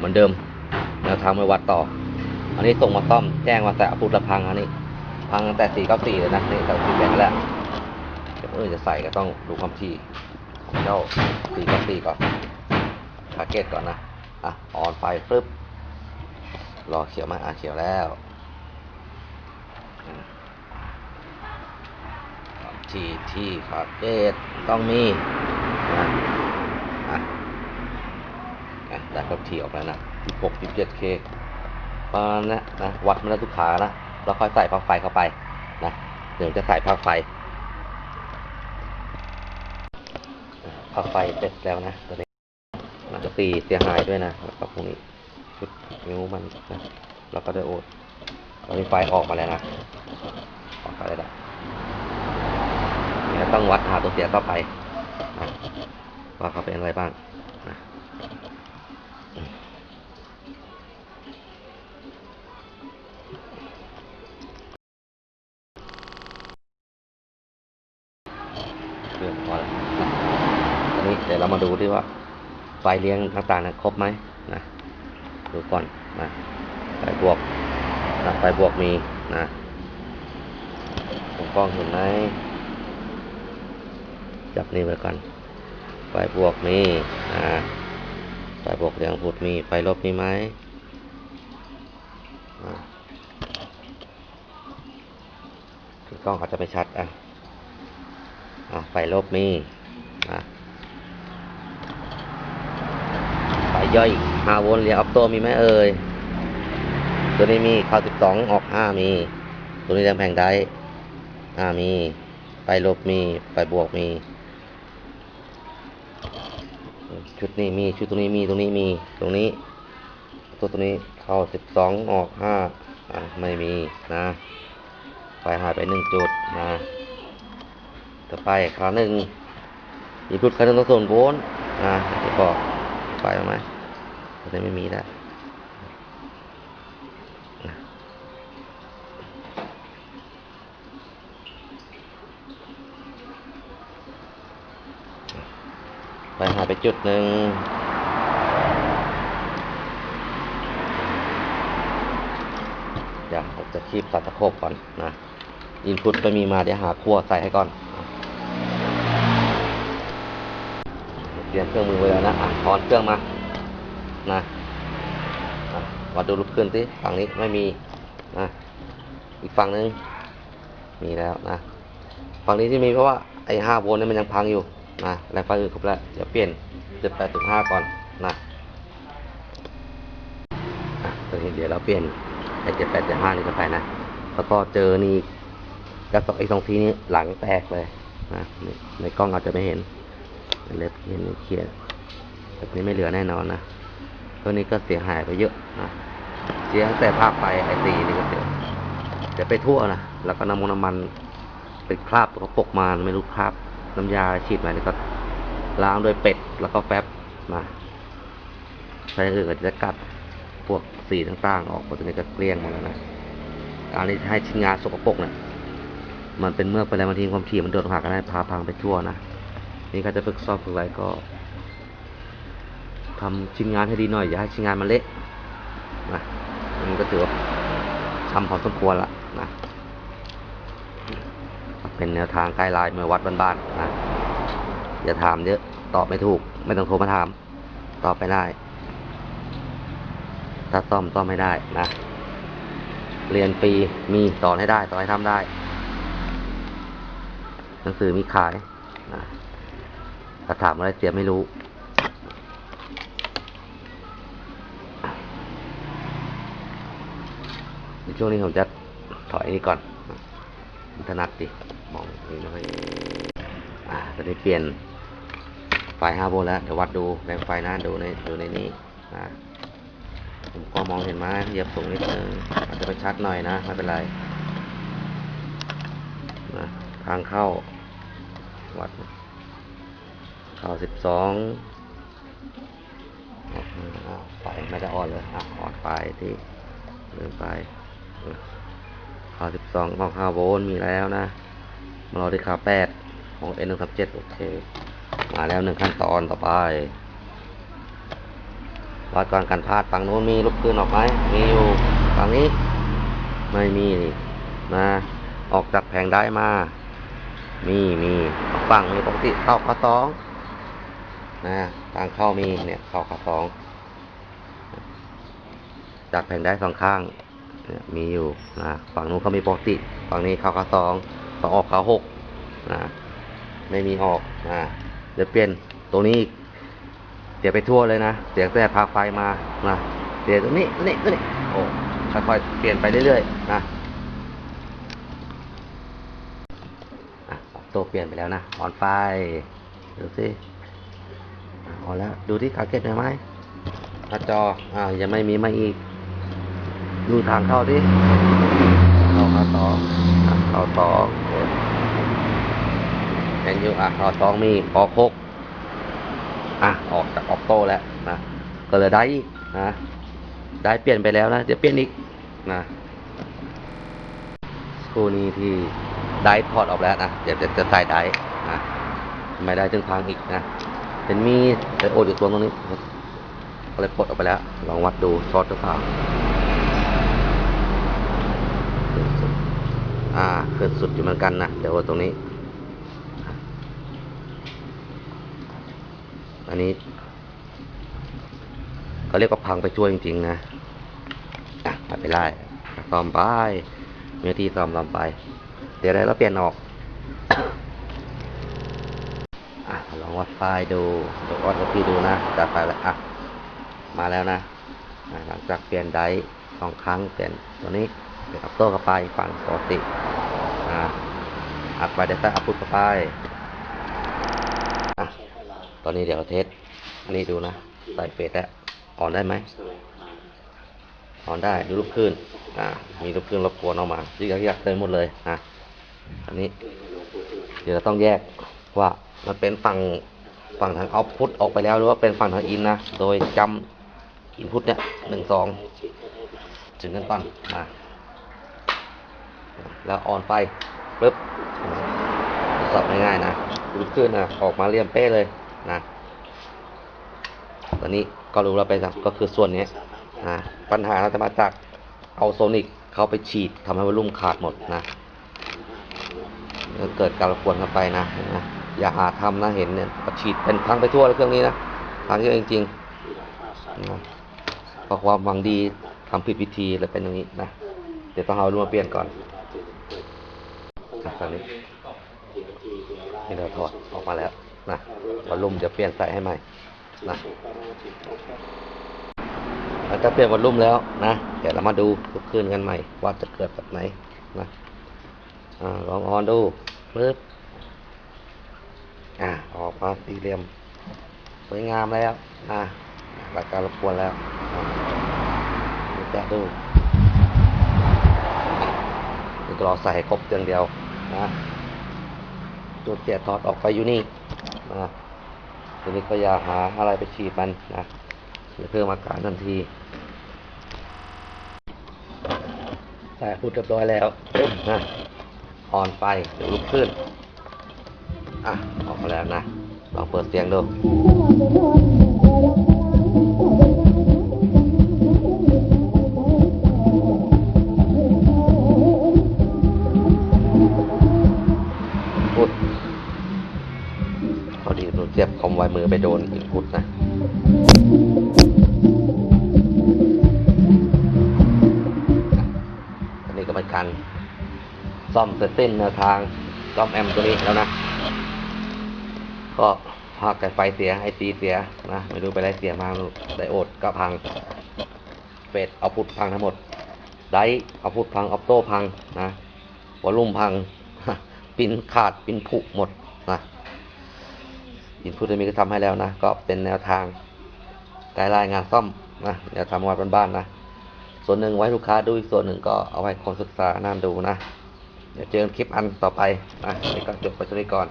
เหมือนเดิมแนวทางไม่วัดต่อ อันนี้ส่งมาซ่อมแจ้งมาแต่พุทธพังอันนี้ พังตั้งแต่สี่เก้าสี่เลยนะนี่แต่สี่แปดแล้วเดี๋ยวเออจะใส่ก็ต้องดูความถี่ของเจ้าสี่เก้าสี่ก่อนทาเกตก่อนนะอะออนไฟปึ๊บรอเขียวไหมอะเขียวแล้วอะความถี่ที่ทาเกตต้องมีนะ อะได้ความถี่ออกแล้วนะ 16 17 k ประมาณนั้นะวัดมาแล้วทุกขานะแล้วค่อยใส่ปลั๊กไฟเข้าไปนะเดี๋ยวจะใส่ปลั๊กไฟปลั๊กไฟเสร็จแล้วนะตัวนี้นะจะตีเสียหายด้วยนะแล้วก็พวกนี้ชุดนิ้วมันนะแล้วก็ไดโอดตอนนี้ไฟออกมาแล้วนะออกมาแล้วเนี่ยต้องวัดหาตัวเสียเข้าไปนะว่าเขาเป็นอะไรบ้าง องพอแล้วตอนนี้เดี๋ยวเรามาดูดิว่าไฟเลี้ยงต่างๆนะครบไหมนะดูก่อนนะไฟบวกนะไฟบวกมีนะผมกล้องเห็นไหมจับนี่ไว้ก่อนไฟบวกมีนะไฟบวกเรียงพุดมีไฟลบมีไหมกล้องอาจจะไม่ชัดอะ ไฟลบมีนะสายย่อย5โวลต์เรียออฟโต้มีไหมเอ่ย ตัวนี้มีเข้า12 ออก 5 มี ตัวนี้แรงแผงได้อ่ามี ไฟลบมี ไฟบวกมี ชุดนี้มี ชุดตรงนี้มี ตรงนี้มี ตรงนี้ ตัวตัวนี้เข้า 12 ออก5อ่าไม่มีนะ ไฟหายไปหนึ่งจุดนะ ต่อไปขาหนึ่งมีพุทธคันต้องส่วนโวลต์นะที่บอกไฟออกไหมตอนนี้ไม่มีแล้วไฟหาไปจุดหนึ่งเดี๋ยวผมจะคีบสัตว์ตะโคบก่อนนะ อินพุตไม่มีมาเดี๋ยวหาขั้วใส่ให้ก่อน เตรียมเครื่องมือไว้แล้วนะอะถอนเครื่องมานะวัดดูรูปขึ้นสิฝั่งนี้ไม่มีนะอีกฝั่งหนึ่งมีแล้วนะฝั่งนี้ที่มีเพราะว่าไอ้ห้าโวลต์นี่มันยังพังอยู่นะแรงไฟอื่นครบแล้วเดี๋ยวเปลี่ยนเจ็ดแปดถึงห้าก่อนนะอะตอนนี้เดี๋ยวเราเปลี่ยนไอ้เจ็ดแปดจ็ดห้านี่เข้าไปนะแล้วก็เจอนี่กระสอบไอ้สองทีนี้หลังแตกเลยนะในในกล้องอาจจะไม่เห็น เล็บเห็นเคลียร์แบบนี้ไม่เหลือแน่นอนนะตัวนี้ก็เสียหายไปเยอะนะเสียแต่ภาพไปไอซีนี่ก็เสียเสียไปทั่วนะแล้วก็น้ำมันน้ำมันเป็นคราบตัวปกมาไม่รู้คราบน้ำยาฉีดมานี่ก็ล้างด้วยเป็ดแล้วก็แฟบมาใช้อื่นก็จะกัดพวกสีต่างๆ ออกหมดตัวนี้ก็เกลี้ยงหมดแล้วนะการที่ให้ชิ้นงานสกปรกเนี่ยมันเป็นเมื่อไปแล้วบางทีความถี่มันโดดหักกันได้พาพังไปทั่วนะ นี่ก็จะฝึกซ้อมฝึกอะไรก็ทำชิ้นงานให้ดีหน่อย อย่าให้ชิ้นงานมันเละนะมันก็ถือว่าทำพอสมควรละนะเป็นแนวทางใกล้ลายเมื่อวัดบ้านๆนะอย่าถามเยอะตอบไม่ถูก ไม่ต้องโทรมาถาม ตอบไปได้ ถ้าซ่อมซ่อมไม่ได้นะ เรียนฟรีมีสอนให้ได้สอนให้ทำได้ หนังสือมีขาย ถ้าถามอะไรเสียไม่รู้ในช่วงนี้ผมจะถอยนี่ก่อนอินทนัดดิมองนี่ไม่ค่อยอ่าจะได้เปลี่ยนไฟ5โวลต์แล้ว เดี๋ยววัดดูแรงไฟนะดูในดูในนี้นะผมก็มองเห็นไหมเหยียบสูงนิดนึงอาจจะไปชัดหน่อยนะ ไม่เป็นไรนะทางเข้าวัด เข้าสิบสองไฟไม่ได้อ่อนเลยอะอ่อนไปที่เดินไปเข้าสิบสองเข้าห้าโวลต์มีแล้วนะ มารอที่ขาแปดของ N หนึ่งสามเจ็ดโอเค มาแล้วหนึ่งขั้นตอนต่อไป วัดก่อนกันพลาดฝั่งนู้นมีลูกปืนออกไหมมีอยู่ฝั่งนี้ ไม่มีนี่นะ ออกจากแผงได้มา มีมีฝั่งมีปกติเข้าขาสอง นะทางเข้ามีเนี่ยเข้าขาสองจากแผงได้สองข้างมีอยู่นะฝั่งนู้นเขามีปกติฝั่งนี้เข้าขาสองสองออกขาหกนะไม่มีออกนะเดี๋ยวเปลี่ยนตรงนี้อีกเสียไปทั่วเลยนะเสียแต่พาไฟมานะเสียตรงนี้ตรงนี้ตรงนี้โอ้ค่อยๆเปลี่ยนไปเรื่อยๆนะตัวเปลี่ยนไปแล้วนะออนไฟดูสิ อะอแล้ว ดูที่ขาเก็ตได้ไหมหน้าจอ อ่า ยังไม่มีมาอีก ดูทางเข้าดิเข้าขาสองอะเข้าสองเห็นอยู่อะเข้าสองมีออกหกอะ ออกจากออกโต้แล้วนะ ก็เลยได้อีกนะ ได้เปลี่ยนไปแล้วนะเดี๋ยวเปลี่ยนอีกนะคู่นี้ที่ได้ถอดออกแล้วนะ เดี๋ยวจะจะใส่ได้นะไม่ได้ถึงทางอีกนะ เป็นมีไดโอดอยู่ตัวตรงนี้ก็เลยปลดออกไปแล้ว ลองวัดดูช็อตหรือเปล่าอ่าขึ้นสุดอยู่เหมือนกันนะเดี๋ยวตรงนี้ อันนี้เขาเรียกว่าพังไปช่วยจริงๆนะอะไป็นไรซ่อมไปมีที่ซ่อมซ่อมไป เดี๋ยวอะไรเราเปลี่ยนออก อะ ลองวัดไฟล์ดูเดี๋ยววัดวัดที่ดูนะจัดไฟแล้วอะมาแล้วนะหลังจากเปลี่ยนไดสองครั้งเปลี่ยนตัวนี้เปลี่ยนอัพโต้เข้าไปฝั่งปกติอะอัดไฟเดต้าอัพพุทเข้าไปอะตอนนี้เดี๋ยวเทสอันนี้ดูนะใส่เฟสแล้วออนได้ไหมออนได้ดูรูปคลื่นอ่ามีรูปคลื่นรบกวนออกมาที่อยากยากเติมหมดเลยอะอันนี้ เดี๋ยวเราต้องแยกว่า มันเป็นฝั่งฝั่งทางเอาพุทออกไปแล้วหรือว่าเป็นฝั่งทางอินนะ โดยจำอินพุตเนี่ยหนึ่งสองถึงกันก่อนอะแล้วออนไปปึ๊บสับง่ายๆนะรูปคลื่นนะออกมาเรียมเป๊ะเลยนะตอนนี้ก็รู้แล้วไปสักก็คือส่วนนี้นะปัญหาเราจะมาจากเอาโซนิกเขาไปฉีดทำให้วอลลุ่มขาดหมดนะเกิดการรบกวนกันไปนะนะ อย่าหาทำนะเห็นเนี่ยฉีดเป็นพังไปทั่วเลยเครื่องนี้นะพังเยอะจริงๆนะเพราะความหวังดีทำผิดวิธีเลยเป็นอย่างนี้นะเดี๋ยวต้องเอาวอลลุ่มาเปลี่ยนก่อนนะตอนนี้นี่เราถอดออกมาแล้วนะวอลลุ่มเดี๋ยวเปลี่ยนใส่ให้ใหม่นะเราจะเปลี่ยนวอลลุ่มแล้วนะเดี๋ยวเรามาดูทุกคืนกันใหม่ว่าจะเกิดแบบไหนนะอ่าลองออนดูปึ๊บ อ่ามาสี่เหลี่ยม สวยงามแล้วอ่าหลักการรบกวนแล้วดูจะดูกรอใส่ครบเตียงเดียวนะตัวเสียถอดออกไปอยู่นี่นะทีนี้ก็อย่าหาอะไรไปฉีดมันนะเพิ่มอาการทันทีใส่พูดเรียบร้อยแล้วนะอ่อนไปเดี๋ยวลุกขึ้น อะ ออกมาแล้วนะ ลองเปิดเสียงดูพุดพอดีหนูเจ็บคอมไว้มือไปโดนอินพุตนะอันนี้ก็เป็นการซ่อมเสร็จสิ้นแนวทางซ่อมแอมตัวนี้แล้วนะ ก็ภาคแต่ไฟเสียไอซีเสียนะไม่รู้ไปได้เสียมาไดโอดก็พังเฟดเอาพุทพังทั้งหมด ไดเอาพุทพังออปโต้พังนะวอลลุ่มพัง ปินขาดปินผุหมดนะอินพุตมีก็ทำให้แล้วนะ ก็เป็นแนวทางไกด์ไลน์งานซ่อมนะแนวทางวัดบ้านๆนะ ส่วนหนึ่งไว้ลูกค้าดูอีกส่วนหนึ่งก็เอาไว้คนศึกษานั่นดูนะ เดี๋ยวเจอกันคลิปอันต่อไปนะนี่ก็จบไปตัวนี้ก่อน